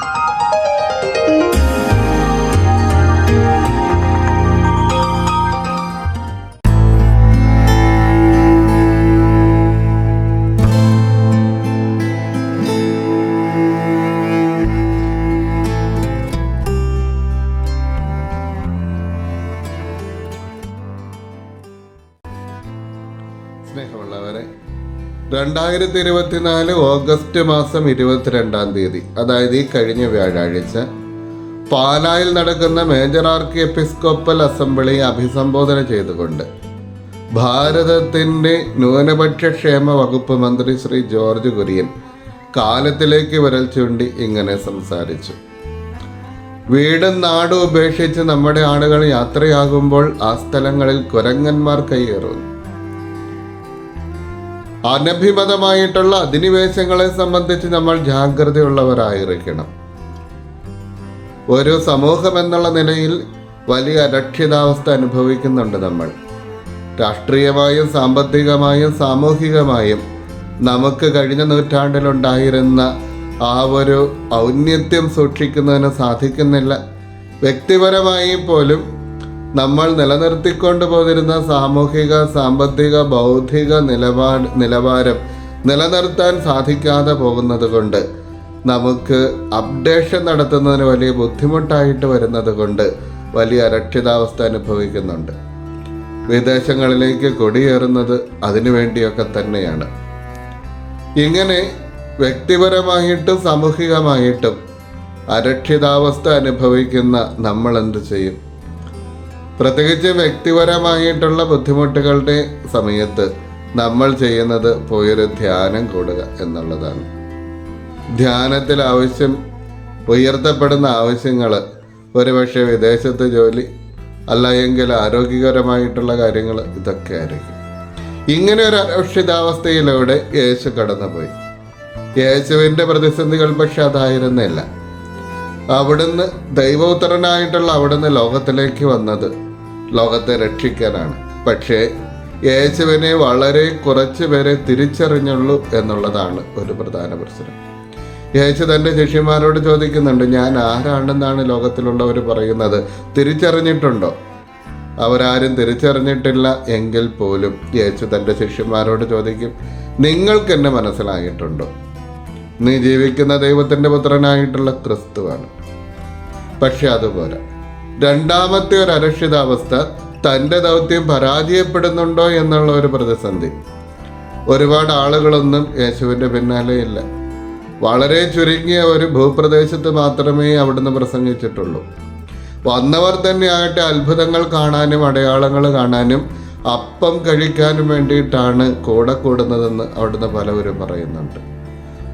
Bye. രണ്ടായിരത്തി ഇരുപത്തിനാല് August മാസം ഇരുപത്തിരണ്ടാം തീയതി അതായത് ഈ കഴിഞ്ഞ വ്യാഴാഴ്ച പാലായിൽ നടക്കുന്ന മേജർ ആർക്കി എപ്പിസ്കോപ്പൽ അസംബ്ലി അഭിസംബോധന ചെയ്തുകൊണ്ട് ഭാരതത്തിന്റെ ന്യൂനപക്ഷ ക്ഷേമ വകുപ്പ് മന്ത്രി ശ്രീ ജോർജ് കുര്യൻ കാലത്തിലേക്ക് വിരൽ ചൂണ്ടി ഇങ്ങനെ സംസാരിച്ചു. വീടും നാടും ഉപേക്ഷിച്ച് നമ്മുടെ ആളുകൾ യാത്രയാകുമ്പോൾ ആ സ്ഥലങ്ങളിൽ കുരങ്ങന്മാർ കൈയേറുന്നു അനഭിമതമായിട്ടുള്ള അധിനിവേശങ്ങളെ സംബന്ധിച്ച് നമ്മൾ ജാഗ്രതയുള്ളവരായിരിക്കണം. ഒരു സമൂഹം എന്നുള്ള നിലയിൽ വലിയ അരക്ഷിതാവസ്ഥ അനുഭവിക്കുന്നുണ്ട് നമ്മൾ. രാഷ്ട്രീയമായും സാമ്പത്തികമായും സാമൂഹികമായും നമുക്ക് കഴിഞ്ഞ നൂറ്റാണ്ടിലുണ്ടായിരുന്ന ആ ഒരു ഔന്നത്യം സൂക്ഷിക്കുന്നതിന് സാധിക്കുന്നില്ല. വ്യക്തിപരമായി പോലും നമ്മൾ നിലനിർത്തിക്കൊണ്ടു പോന്നിരുന്ന സാമൂഹിക സാമ്പത്തിക ബൗദ്ധിക നിലപാട് നിലവാരം നിലനിർത്താൻ സാധിക്കാതെ പോകുന്നത് കൊണ്ട് നമുക്ക് അപ്ഡേഷൻ നടത്തുന്നതിന് വലിയ ബുദ്ധിമുട്ടായിട്ട് വരുന്നത് കൊണ്ട് വലിയ അരക്ഷിതാവസ്ഥ അനുഭവിക്കുന്നുണ്ട്. വിദേശങ്ങളിലേക്ക് കൊടിയേറുന്നത് അതിനു വേണ്ടിയൊക്കെ തന്നെയാണ്. ഇങ്ങനെ വ്യക്തിപരമായിട്ടും സാമൂഹികമായിട്ടും അരക്ഷിതാവസ്ഥ അനുഭവിക്കുന്ന നമ്മൾ എന്ത് ചെയ്യും? പ്രത്യേകിച്ച് വ്യക്തിപരമായിട്ടുള്ള ബുദ്ധിമുട്ടുകളുടെ സമയത്ത് നമ്മൾ ചെയ്യുന്നത് പോയൊരു ധ്യാനം കൂടുക എന്നുള്ളതാണ്. ധ്യാനത്തിൽ ആവശ്യം ഉയർത്തപ്പെടുന്ന ആവശ്യങ്ങൾ ഒരുപക്ഷെ വിദേശത്ത് ജോലി അല്ല എങ്കിൽ ആരോഗ്യകരമായിട്ടുള്ള കാര്യങ്ങൾ ഇതൊക്കെ ആയിരിക്കും ഇങ്ങനെ ഒരു അരക്ഷിതാവസ്ഥയിലൂടെ യേശു കടന്നുപോയി. യേശുവിന്റെ പ്രതിസന്ധികൾ പക്ഷെ അതായിരുന്നില്ല. അവിടുന്ന് ദൈവോത്തരനായിട്ടുള്ള അവിടുന്ന് ലോകത്തിലേക്ക് വന്നത് ലോകത്തെ രക്ഷിക്കാനാണ്. പക്ഷേ യേശുവിനെ വളരെ കുറച്ച് പേരെ തിരിച്ചറിഞ്ഞുള്ളൂ എന്നുള്ളതാണ് ഒരു പ്രധാന പ്രശ്നം. യേശു തന്റെ ശിഷ്യന്മാരോട് ചോദിക്കുന്നുണ്ട് ഞാൻ ആരാണെന്നാണ് ലോകത്തിലുള്ളവർ പറയുന്നത്? തിരിച്ചറിഞ്ഞിട്ടുണ്ടോ? അവരാരും തിരിച്ചറിഞ്ഞിട്ടില്ല. എങ്കിൽ പോലും യേശു തന്റെ ശിഷ്യന്മാരോട് ചോദിക്കും നിങ്ങൾക്ക് എന്നെ മനസ്സിലായിട്ടുണ്ടോ? നീ ജീവിക്കുന്ന ദൈവത്തിന്റെ പുത്രനായിട്ടുള്ള ക്രിസ്തുവാണ്. പക്ഷെ അതുപോരാ. രണ്ടാമത്തെ ഒരു അരക്ഷിതാവസ്ഥ തന്റെ ദൗത്യം പരാജയപ്പെടുന്നുണ്ടോ എന്നുള്ള ഒരു പ്രതിസന്ധി. ഒരുപാട് ആളുകളൊന്നും യേശുവിന്റെ പിന്നാലെ ഇല്ല. വളരെ ചുരുങ്ങിയ ഒരു ഭൂപ്രദേശത്ത് മാത്രമേ അവിടുന്ന് പ്രസംഗിച്ചിട്ടുള്ളൂ. വന്നവർ തന്നെ ആകട്ടെ അത്ഭുതങ്ങൾ കാണാനും അടയാളങ്ങൾ കാണാനും അപ്പം കഴിക്കാനും വേണ്ടിയിട്ടാണ് കൂടെ കൂടുന്നതെന്ന് അവിടുന്ന് പലവരും പറയുന്നുണ്ട്.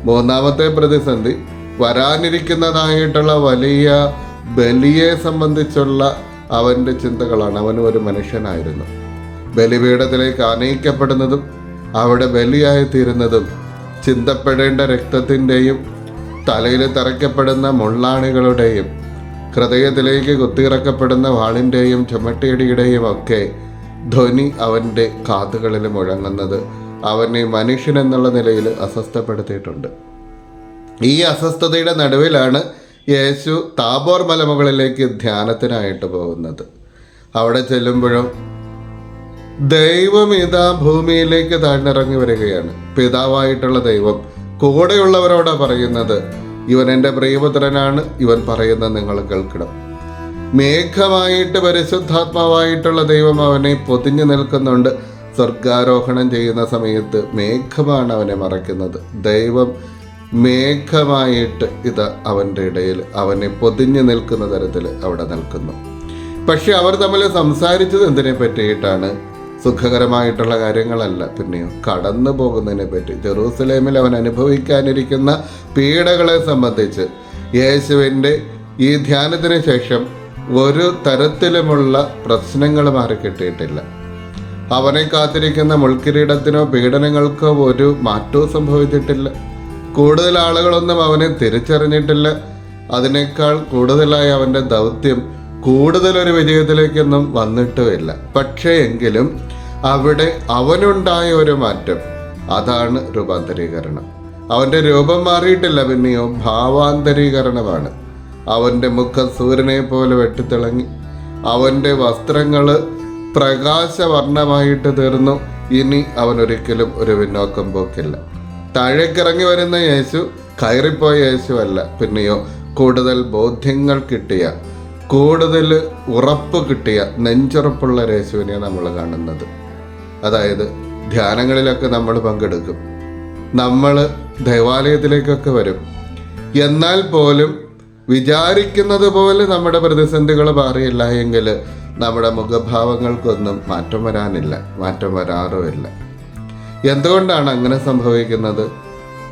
മൂന്നാമത്തെ പ്രതിസന്ധി വരാനിരിക്കുന്നതായിട്ടുള്ള വലിയ ബലിയെ സംബന്ധിച്ചുള്ള അവന്റെ ചിന്തകളാണ്. അവനും ഒരു മനുഷ്യനായിരുന്നു. ബലിപീഠത്തിലേക്ക് ആനയിക്കപ്പെടുന്നതും അവിടെ ബലിയായി തീരുന്നതും ചിന്തപ്പെടേണ്ട രക്തത്തിന്റെയും തലയിൽ തറയ്ക്കപ്പെടുന്ന മുള്ളാണികളുടെയും ഹൃദയത്തിലേക്ക് കുത്തിയിറക്കപ്പെടുന്ന വാളിന്റെയും ചുമട്ടിയടിയുടെയും ഒക്കെ ധ്വനി അവന്റെ കാതുകളിൽ മുഴങ്ങുന്നത് അവനെ മനുഷ്യൻ എന്നുള്ള നിലയിൽ അസ്വസ്ഥപ്പെടുത്തിയിട്ടുണ്ട്. ഈ അസ്വസ്ഥതയുടെ നടുവിലാണ് യേശു താബോർ മലമുകളിലേക്ക് ധ്യാനത്തിനായിട്ട് പോകുന്നത്. അവിടെ ചെല്ലുമ്പോഴും ദൈവം ഇതാ ഭൂമിയിലേക്ക് താഴ്ന്നിറങ്ങി വരികയാണ്. പിതാവായിട്ടുള്ള ദൈവം കൂടെയുള്ളവരോടെ പറയുന്നത് ഇവൻ എന്റെ പ്രിയപുത്രനാണ് ഇവൻ പറയുന്നത് നിങ്ങൾ കേൾക്കണം. മേഘമായിട്ട് പരിശുദ്ധാത്മാവായിട്ടുള്ള ദൈവം അവനെ പൊതിഞ്ഞു നിൽക്കുന്നുണ്ട്. സ്വർഗാരോഹണം ചെയ്യുന്ന സമയത്ത് മേഘമാണ് അവനെ മറയ്ക്കുന്നത്. ദൈവം മേഘമായിട്ട് ഇത് അവന്റെ ഇടയിൽ അവനെ പൊതിഞ്ഞു നിൽക്കുന്ന തരത്തിൽ അവിടെ നിൽക്കുന്നു. പക്ഷെ അവർ തമ്മിൽ സംസാരിച്ചത് എന്തിനെ പറ്റിയിട്ടാണ്? സുഖകരമായിട്ടുള്ള കാര്യങ്ങളല്ല. പിന്നെയോ കടന്നു പോകുന്നതിനെ പറ്റി ജെറൂസലേമിൽ അവൻ അനുഭവിക്കാനിരിക്കുന്ന പീഡകളെ സംബന്ധിച്ച് യേശുവിന്റെ ഈ ധ്യാനത്തിന് ശേഷം ഒരു തരത്തിലുമുള്ള പ്രശ്നങ്ങൾ മാറി കിട്ടിയിട്ടില്ല. അവനെ കാത്തിരിക്കുന്ന മുൾക്കിരീടത്തിനോ പീഡനങ്ങൾക്കോ ഒരു മാറ്റവും സംഭവിച്ചിട്ടില്ല. കൂടുതൽ ആളുകളൊന്നും അവനെ തിരിച്ചറിഞ്ഞിട്ടില്ല. അതിനേക്കാൾ കൂടുതലായി അവന്റെ ദൗത്യം കൂടുതലൊരു വിജയത്തിലേക്കൊന്നും വന്നിട്ടുമില്ല. പക്ഷേ എങ്കിലും അവിടെ അവനുണ്ടായ ഒരു മാറ്റം. അതാണ് രൂപാന്തരീകരണം. അവന്റെ രൂപം മാറിയിട്ടില്ല പിന്നെയോ ഭാവാന്തരീകരണമാണ്. അവന്റെ മുഖം സൂര്യനെ പോലെ വെട്ടിത്തിളങ്ങി. അവന്റെ വസ്ത്രങ്ങൾ പ്രകാശവർണമായിട്ട് തീർന്നു. ഇനി അവനൊരിക്കലും ഒരു പിന്നോക്കം പോക്കില്ല. താഴേക്കിറങ്ങി വരുന്ന യേശു കയറിപ്പോയ യേശു അല്ല. പിന്നെയോ കൂടുതൽ ബോധ്യങ്ങൾ കിട്ടിയ കൂടുതൽ ഉറപ്പ് കിട്ടിയ നെഞ്ചുറപ്പുള്ള യേശുവിനെയാണ് യേശുവിനെ നമ്മൾ കാണുന്നത്. അതായത് ധ്യാനങ്ങളിലൊക്കെ നമ്മൾ പങ്കെടുക്കും. നമ്മൾ ദൈവാലയത്തിലേക്കൊക്കെ വരും. എന്നാൽ പോലും വിചാരിക്കുന്നത് പോലെ നമ്മുടെ പ്രതിസന്ധികൾ മാറിയില്ല എങ്കിൽ നമ്മുടെ മുഖഭാവങ്ങൾക്കൊന്നും മാറ്റം വരാനില്ല മാറ്റം വരാറുമില്ല. എന്തുകൊണ്ടാണ് അങ്ങനെ സംഭവിക്കുന്നത്?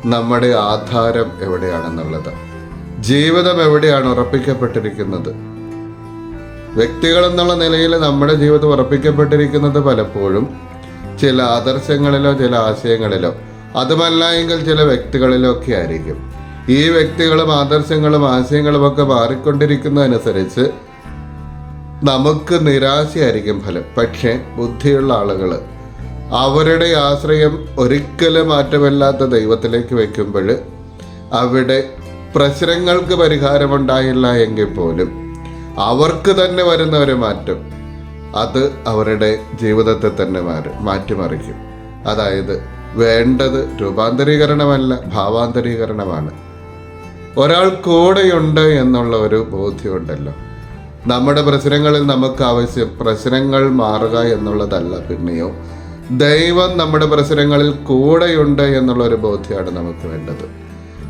നമ്മുടെ ആധാരം എവിടെയാണെന്നുള്ളത്. ജീവിതം എവിടെയാണ് ഉറപ്പിക്കപ്പെട്ടിരിക്കുന്നത്? വ്യക്തികൾ എന്നുള്ള നിലയിൽ നമ്മുടെ ജീവിതം ഉറപ്പിക്കപ്പെട്ടിരിക്കുന്നത് പലപ്പോഴും ചില ആദർശങ്ങളിലോ ചില ആശയങ്ങളിലോ അതുമല്ല എങ്കിൽ ചില വ്യക്തികളിലോ ഒക്കെ ആയിരിക്കും. ഈ വ്യക്തികളും ആദർശങ്ങളും ആശയങ്ങളും ഒക്കെ മാറിക്കൊണ്ടിരിക്കുന്നതനുസരിച്ച് നമുക്ക് നിരാശയായിരിക്കും ഫലം. പക്ഷേ ബുദ്ധിയുള്ള ആളുകൾ അവരുടെ ആശ്രയം ഒരിക്കലും മാറ്റമില്ലാത്ത ദൈവത്തിലേക്ക് വയ്ക്കുമ്പോൾ അവിടെ പ്രശ്നങ്ങൾക്ക് പരിഹാരമുണ്ടായില്ല എങ്കിൽ പോലും അവർക്ക് തന്നെ വരുന്ന ഒരു മാറ്റം. അത് അവരുടെ ജീവിതത്തെ തന്നെ മാറി മാറ്റിമറിക്കും. അതായത് വേണ്ടത് രൂപാന്തരീകരണമല്ല ഭാവാന്തരീകരണമാണ്. ഒരാൾ കൂടെയുണ്ട് എന്നുള്ള ഒരു ബോധ്യമുണ്ടല്ലോ. നമ്മുടെ പ്രശ്നങ്ങളിൽ നമുക്ക് ആവശ്യം പ്രശ്നങ്ങൾ മാറുക എന്നുള്ളതല്ല പിന്നെയോ ദൈവം നമ്മുടെ പ്രശ്നങ്ങളിൽ കൂടെയുണ്ട് എന്നുള്ള ഒരു ബോധ്യമാണ് നമുക്ക് വേണ്ടത്.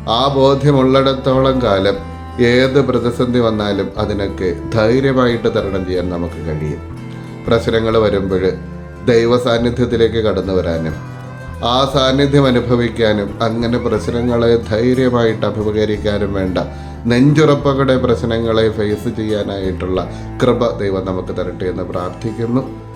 ആ ബോധ്യമുള്ളിടത്തോളം കാലം ഏത് പ്രതിസന്ധി വന്നാലും അതിനൊക്കെ ധൈര്യമായിട്ട് തരണം ചെയ്യാൻ നമുക്ക് കഴിയും. പ്രശ്നങ്ങൾ വരുമ്പോൾ ദൈവ സാന്നിധ്യത്തിലേക്ക് കടന്നു വരാനും ആ സാന്നിധ്യം അനുഭവിക്കാനും അങ്ങനെ പ്രശ്നങ്ങളെ ധൈര്യമായിട്ട് അഭിമുഖീകരിക്കാനും വേണ്ട നെഞ്ചുറപ്പകളുടെ പ്രശ്നങ്ങളെ ഫേസ് ചെയ്യാനായിട്ടുള്ള കൃപ ദൈവം നമുക്ക് തരട്ടെ എന്ന് പ്രാർത്ഥിക്കുന്നു.